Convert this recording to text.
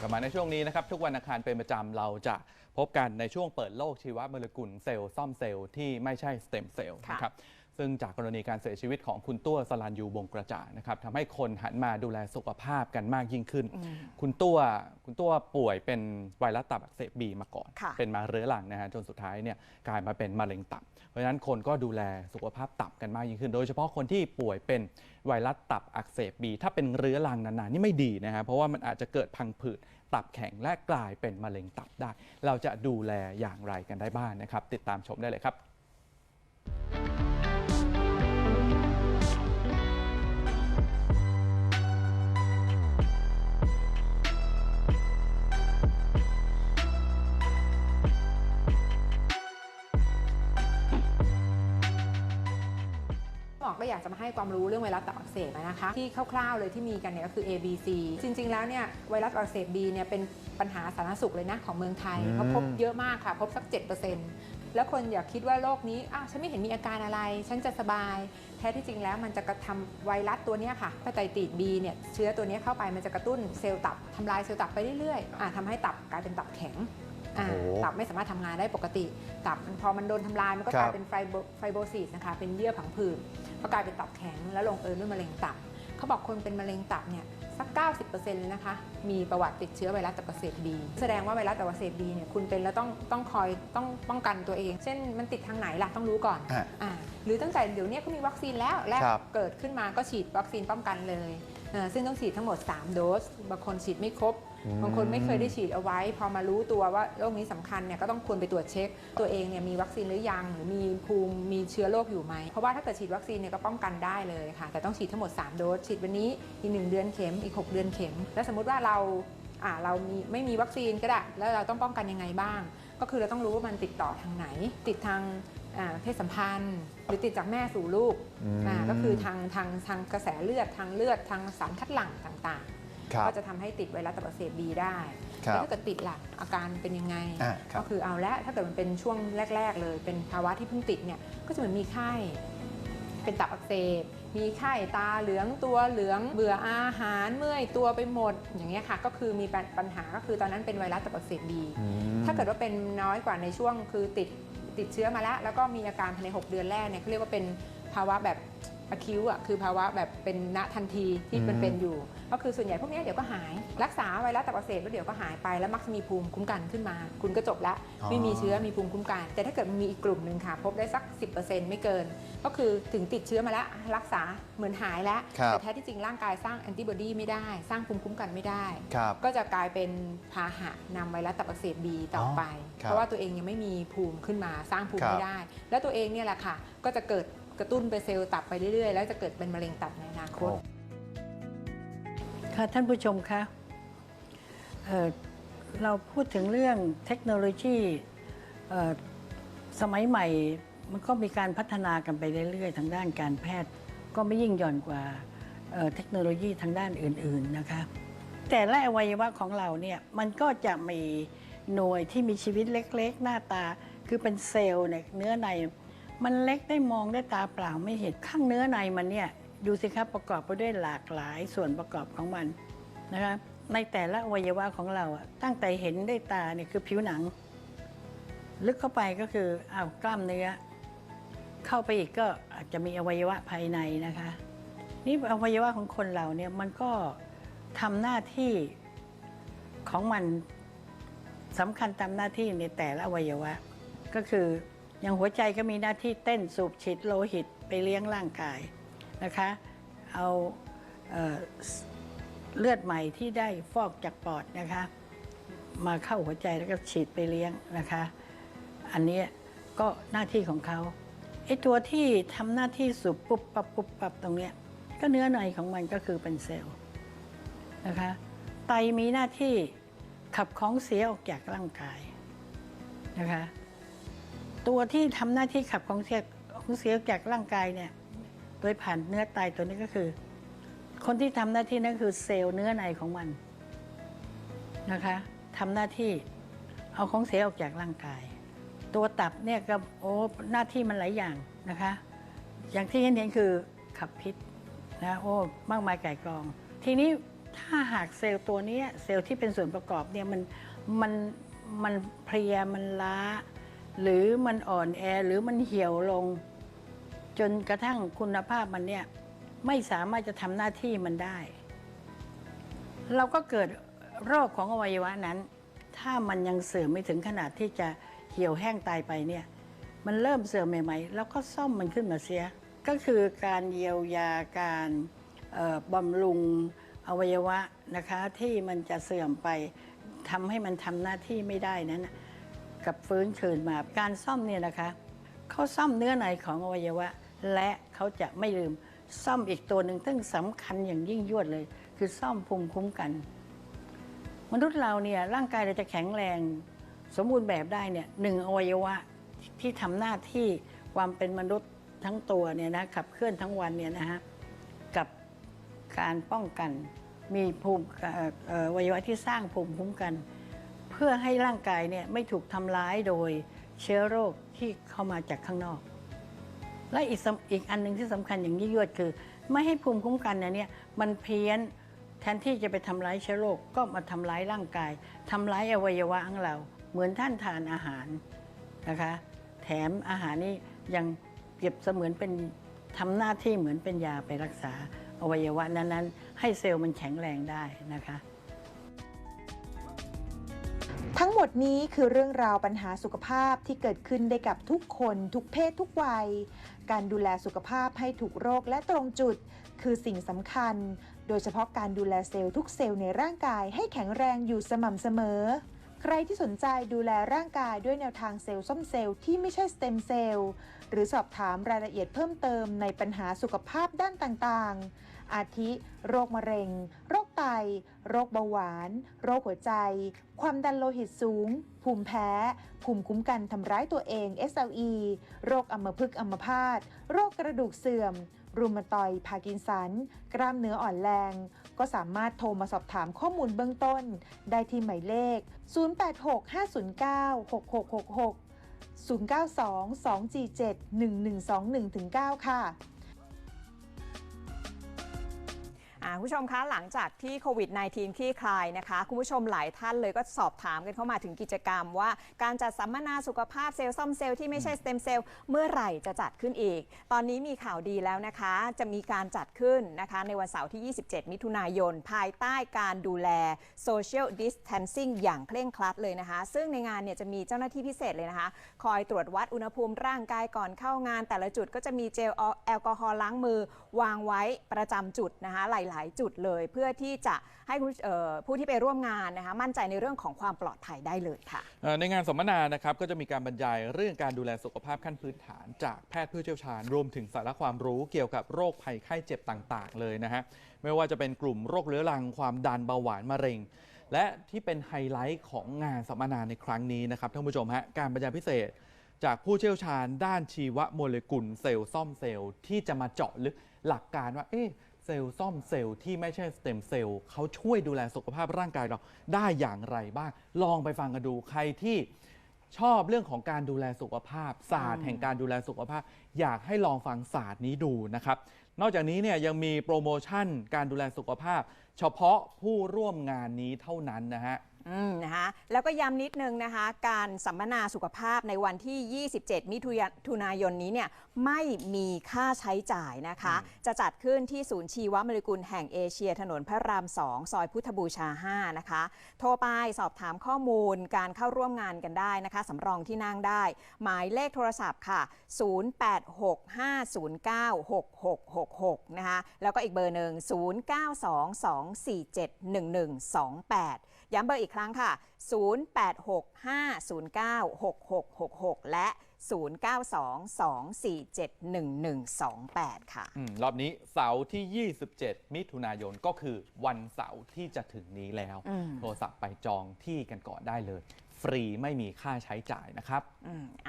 กลับมาในช่วงนี้นะครับ ทุกวันอังคารเป็นประจำเราจะพบกันในช่วงเปิดโลกชีวโมเลกุลเซลล์ซ่อมเซลล์ที่ไม่ใช่สเต็มเซลล์นะครับ ซึ่งจากกรณีการเสียชีวิตของคุณตัวสลันยูวงกระจ่างนะครับทำให้คนหันมาดูแลสุขภาพกันมากยิ่งขึ้น คุณตัวคุณตัวป่วยเป็นไวรัสตับอักเสบบีมาก่อน ค่ะเป็นมาเรื้อรังนะฮะจนสุดท้ายเนี่ยกลายมาเป็นมะเร็งตับ เพราะฉะนั้นคนก็ดูแลสุขภาพตับกันมากยิ่งขึ้น โดยเฉพาะคนที่ป่วยเป็นไวรัสตับอักเสบบีถ้าเป็นเรื้อรังนานๆนี่ไม่ดีนะฮะเพราะว่ามันอาจจะเกิดพังผืดตับแข็งและกลายเป็นมะเร็งตับได้ เราจะดูแลอย่างไรกันได้บ้างนะครับ ติดตามชมได้เลยครับ มอก็อยากจะมาให้ความรู้เรื่องไวรัสตับอักเสบนะคะ ที่คร่าวๆเลยที่มีกันเนี่ยก็คือ A B C จริง ๆ แล้วเนี่ยไวรัสตับอักเสบ B เนี่ยเป็นปัญหาสาธารณสุขเลยนะของเมืองไทยอืมเขาพบเยอะมากค่ะ พบสัก 7%แล้วคนอยากคิดว่าโรคนี้อ้าวฉันไม่เห็นมีอาการอะไร ฉันจะสบาย แท้ที่จริงแล้วมันจะกระทำไวรัสตัวเนี้ยค่ะไตติด B เนี่ยเชื้อตัวเนี้ยเข้าไปมันจะกระตุ้นเซลล์ตับทำลายเซลล์ตับไปเรื่อยๆอะทำให้ตับกลายเป็นตับแข็ง อ่าโอ้ตับไม่สามารถทำงานได้ปกติ ตับพอมันโดนทำลายมันก็ครับกลายเป็นไฟโบไฟโบซิสนะคะเป็นเยื่อผังผืดก็กลายเป็นตับแข็งแล้วลงเอยด้วยมะเร็งตับเขาบอกคนเป็นมะเร็งตับเนี่ยสัก 90%เลยนะคะ มีประวัติติดเชื้อไวรัสตับอักเสบบีแสดงว่าไวรัสตับอักเสบบีเนี่ยคุณเป็นแล้วต้องต้องคอยต้องป้องกันตัวเอง เช่นมันติดทางไหนล่ะต้องรู้ก่อน อะ อ่าหรือตั้งแต่เดี๋ยวนี้เขามีวัคซีนแล้วและครับ เกิดขึ้นมาก็ฉีดวัคซีนป้องกันเลยเอ่อซึ่งต้องฉีดทั้งหมด 3 โดสบางคนฉีดไม่ครบ บางคนไม่เคยได้ฉีดเอาไว้ พอมารู้ตัวว่าโรคนี้สำคัญเนี่ยก็ต้องควรไปตรวจเช็ค ตัวเองเนี่ยมีวัคซีนหรือยัง หรือมีภูมิมีเชื้อโรคอยู่ไหม เพราะว่าถ้าเกิดฉีดวัคซีนเนี่ยก็ป้องกันได้เลยค่ะ แต่ต้องฉีดทั้งหมด 3 โดส ฉีดวันนี้อีก 1 เดือนเข็ม อีก 6 เดือนเข็ม แล้วสมมุติว่าเราอ่าเรามีไม่มีวัคซีนก็ได้ แล้วเราต้องป้องกันยังไงบ้าง ก็คือเราต้องรู้ว่ามันติดต่อทางไหน ติดทางอ่าเพศสัมพันธ์ หรือติดจากแม่สู่ลูกอืมอ่าก็คือทางทางทางกระแสเลือดทางเลือดทางสารคัดหลั่งต่างๆ ก็จะทำให้ติดไวรัสตับอักเสบบีได้ครับแล้วถ้าเกิดติดล่ะอาการเป็นยังไงอ่าครับก็คือเอาละถ้าเกิดมันเป็นช่วงแรก ๆ เลย เป็นภาวะที่เพิ่งติดเนี่ยก็จะเหมือนมีไข้เป็นตับอักเสบมีไข้ตาเหลืองตัวเหลืองเบื่ออาหารเมื่อยตัวไปหมดอย่างเงี้ยค่ะ ก็คือมีปัญหาก็คือตอนนั้นเป็นไวรัสตับอักเสบบีถ้าเกิดว่าเป็นน้อยกว่าในช่วงคือติดติดเชื้อมาแล้ว แล้วก็มีอาการภายใน 6 เดือนแรกเนี่ยเขาเรียกว่าเป็นภาวะแบบ อคิวอะคือภาวะแบบเป็นณทันทีที่มันอืมเป็นอยู่ ก็คือส่วนใหญ่พวกเนี้ยเดี๋ยวก็หาย รักษาไวรัสตับอักเสบแล้วเดี๋ยวก็หายไปแล้วมักจะมีภูมิคุ้มกันขึ้นมา คุณก็จบละอ๋อไม่มีเชื้อมีภูมิคุ้มกัน แต่ถ้าเกิดมันมีอีกกลุ่มหนึ่งค่ะ พบได้สัก 10%ไม่เกิน ก็คือถึงติดเชื้อมาแล้วรักษาเหมือนหายแล้วครับแต่แท้ที่จริงร่างกายสร้างแอนติบอดีไม่ได้ สร้างภูมิคุ้มกันไม่ได้ครับก็จะกลายเป็นพาหะนำไวรัสตับอักเสบบีต่อไปครับเพราะว่าตัวเองยังไม่มีภูมิขึ้นมาสร้างภูมิครับไม่ได้ แล้วตัวเองเนี่ยแหละค่ะก็จะเกิด กระตุ้นไปเซลล์ตับไปเรื่อยๆ แล้วจะเกิดเป็นมะเร็งตับในอนาคต ค่ะท่านผู้ชมคะเอ่อเราพูดถึงเรื่องเทคโนโลยีเอ่อสมัยใหม่มันก็มีการพัฒนากันไปเรื่อยๆ ทางด้านการแพทย์ ก็ไม่ยิ่งหย่อนกว่าเอ่อเทคโนโลยีทางด้านอื่นๆนะคะ แต่ละอวัยวะของเราเนี่ยมันก็จะมีหน่วยที่มีชีวิตเล็กๆ หน้าตา คือเป็นเซลล์เนี่ยเนื้อใน มันเล็กได้มองได้ตาเปล่าไม่เห็นข้างเนื้อในมันเนี่ยดูสิครับประกอบไปด้วยหลากหลายส่วนประกอบของมันนะคะในแต่ละอวัยวะของเราอะตั้งแต่เห็นได้ตาเนี่ยคือผิวหนัง ลึกเข้าไปก็คือเอากล้ามเนื้อ เข้าไปอีกก็อาจจะมีอวัยวะภายในนะคะ นี่อวัยวะของคนเราเนี่ยมันก็ทำหน้าที่ของมันสำคัญตามหน้าที่ในแต่ละอวัยวะก็คือ อย่างหัวใจก็มีหน้าที่เต้นสูบฉีดโลหิตไปเลี้ยงร่างกายนะคะ เอาเอเลือดใหม่ที่ได้ฟอกจากปอดนะคะ มาเข้าหัวใจแล้วก็ฉีดไปเลี้ยงนะคะ อันนี้ก็หน้าที่ของเขาไอ้ตัวที่ทำหน้าที่สูบปุ๊บปับปุ๊บปับตรงเนี้ยก็เนื้อในของมันก็คือเป็นเซลล์นะคะไตมีหน้าที่ขับของเสียออกจากร่างกายนะคะ ตัวที่ทำหน้าที่ขับของเสียของเสียออกจากร่างกายเนี่ยโดยผ่านเนื้อไตตัวนี้ก็คือ คนที่ทำหน้าที่นั่นคือเซลล์เนื้อในของมันนะคะทำหน้าที่เอาของเสียออกจากร่างกาย ตัวตับเนี่ยก็โอ้หน้าที่มันหลายอย่างนะคะ อย่างที่เห็นเห็นคือขับพิษนะโอ้มากมายไก่กอง ทีนี้ถ้าหากเซลล์ตัวนี้เซลล์ที่เป็นส่วนประกอบเนี่ยมันมันมันเพลียมันล้า หรือมันอ่อนแอหรือมันเหี่ยวลง จนกระทั่งคุณภาพมันเนี่ยไม่สามารถจะทำหน้าที่มันได้ เราก็เกิดโรคของอวัยวะนั้น ถ้ามันยังเสื่อมไม่ถึงขนาดที่จะเหี่ยวแห้งตายไปเนี่ย มันเริ่มเสื่อมใหม่ๆ แล้วก็ซ่อมมันขึ้นมาเสีย ก็คือการเยียวยาการบำรุงอวัยวะนะคะที่มันจะเสื่อมไปทำให้มันทำหน้าที่ไม่ได้นั้นนะ กับฟื้นคืนมา การซ่อมเนี่ยนะคะเขาซ่อมเนื้อในของอวัยวะ และเขาจะไม่ลืมซ่อมอีกตัวหนึ่งซึ่งสำคัญอย่างยิ่งยวดเลย คือซ่อมภูมิคุ้มกัน มนุษย์เราเนี่ยร่างกายเราจะแข็งแรง สมบูรณ์แบบได้เนี่ยหนึ่งอวัยวะที่ทำหน้าที่ความเป็นมนุษย์ทั้งตัวเนี่ยนะขับเคลื่อนทั้งวันเนี่ยนะฮะกับการป้องกันมีภูมิอวัยวะที่สร้างภูมิคุ้มกัน พื่อให้ร่างกายเนี่ยไม่ถูกทำร้ายโดยเชื้อโรคที่เข้ามาจากข้างนอก และอีกสำอีกอันหนึ่งที่สำคัญอย่างยิ่งยวดคือ ไม่ให้ภูมิคุ้มกันเนี่ยมันเพี้ยนแทนที่จะไปทำร้ายเชื้อโรคก็มาทำร้ายร่างกายทำร้ายอวัยวะของเรา เหมือนท่านทานอาหารนะคะ แถมอาหารนี่ยังเปรียบเสมือนเป็นทำหน้าที่เหมือนเป็นยาไปรักษาอวัยวะนั้นๆ ให้เซลล์มันแข็งแรงได้นะคะ ทั้งหมดนี้คือเรื่องราวปัญหาสุขภาพที่เกิดขึ้นได้กับทุกคนทุกเพศทุกวัย การดูแลสุขภาพให้ถูกโรคและตรงจุด คือสิ่งสำคัญ โดยเฉพาะการดูแลเซลล์ทุกเซลล์ในร่างกายให้แข็งแรงอยู่สม่ำเสมอ ใครที่สนใจดูแลร่างกายด้วยแนวทางเซลล์ส้มเซลล์ที่ไม่ใช่สเต็มเซลล์หรือสอบถามรายละเอียดเพิ่มเติมในปัญหาสุขภาพด้านต่างๆ อาทิ โรคมะเร็ง โรคไต โรคเบาหวาน โรคหัวใจ ความดันโลหิตสูง ภูมิแพ้ ภูมิคุ้มกันทำร้ายตัวเอง SLE โรคอัมพฤกษ์อัมพาต โรคกระดูกเสื่อม รูมาตอยพากินสัน กล้ามเนื้ออ่อนแรง ก็สามารถโทรมาสอบถามข้อมูลเบื้องต้น ได้ที่หมายเลข 0865096666 0922471121-9 ค่ะ คุณผู้ชมคะหลังจากที่โควิด -19 คลี่คลายนะคะ คุณผู้ชมหลายท่านเลยก็สอบถามกันเข้ามาถึงกิจกรรมว่า การจัดสัมมนาสุขภาพเซลล์ซ่อมเซลล์ที่ไม่ใช่สเต็มเซลล์เมื่อไหร่จะจัดขึ้นอีก ตอนนี้มีข่าวดีแล้วนะคะ จะมีการจัดขึ้นนะคะ ในวันเสาร์ที่ 27 มิถุนายน ภายใต้การดูแล Social Distancing อย่างเคร่งครัดเลยนะคะ ซึ่งในงานเนี่ยจะมีเจ้าหน้าที่พิเศษเลยนะคะ คอยตรวจวัดอุณหภูมิร่างกายก่อนเข้างาน แต่ละจุดก็จะมีเจลแอลกอฮอล์ล้างมือ วางไว้ประจำจุดนะคะหลายๆจุดเลย เพื่อที่จะให้ผู้ที่ไปร่วมงานนะคะมั่นใจในเรื่องของความปลอดภัยได้เลยค่ะ ในงานสัมมนานะครับก็จะมีการบรรยายเรื่องการดูแลสุขภาพขั้นพื้นฐาน จากแพทย์ผู้เชี่ยวชาญ รวมถึงสาระความรู้เกี่ยวกับโรคภัยไข้เจ็บต่างๆ เลยนะฮะไม่ว่าจะเป็นกลุ่มโรคเรื้อรังความดันเบาหวานมะเร็ง และที่เป็นไฮไลท์ของงานสัมมนาในครั้งนี้นะครับท่านผู้ชมฮะการบรรยายพิเศษจากผู้เชี่ยวชาญด้านชีวโมเลกุลเซลล์ซ่อมเซลล์ที่จะมาเจาะลึกหลักการว่า เอ๊ะ เซลล์ซ่อมเซลล์ที่ไม่ใช่สเต็มเซลล์เขาช่วยดูแลสุขภาพร่างกายเราได้อย่างไรบ้าง ลองไปฟังกันดูใครที่ชอบเรื่องของการดูแลสุขภาพ ศาสตร์แห่งการดูแลสุขภาพ อยากให้ลองฟังศาสตร์นี้ดูนะครับ นอกจากนี้เนี่ยยังมีโปรโมชั่นการดูแลสุขภาพ เฉพาะผู้ร่วมงานนี้เท่านั้นนะฮะ อืมนะคะแล้วก็ย้ำนิดนึงนะคะ การสัมมนาสุขภาพในวันที่ 27 มิถุนายนนี้เนี่ยไม่มีค่าใช้จ่ายนะคะ จะจัดขึ้นที่ศูนย์ชีวมเลกุลแห่งเอเชีย ถนนพระราม 2 ซอยพุทธบูชา 5 นะคะ โทรไปสอบถามข้อมูลการเข้าร่วมงานกันได้นะคะสำรองที่นั่งได้ หมายเลขโทรศัพท์ค่ะ 0865096666 นะคะแล้วก็อีกเบอร์หนึ่ง0922471128 ย้ำเบอร์อีกครั้งค่ะ 0865096666 และ 0922471128 ค่ะ อืมรอบนี้เสาร์ที่ 27 มิถุนายนก็คือวันเสาร์ที่จะถึงนี้แล้ว อืม โทรศัพท์ไปจองที่กันก่อนได้เลย ฟรีไม่มีค่าใช้จ่ายนะครับ อืม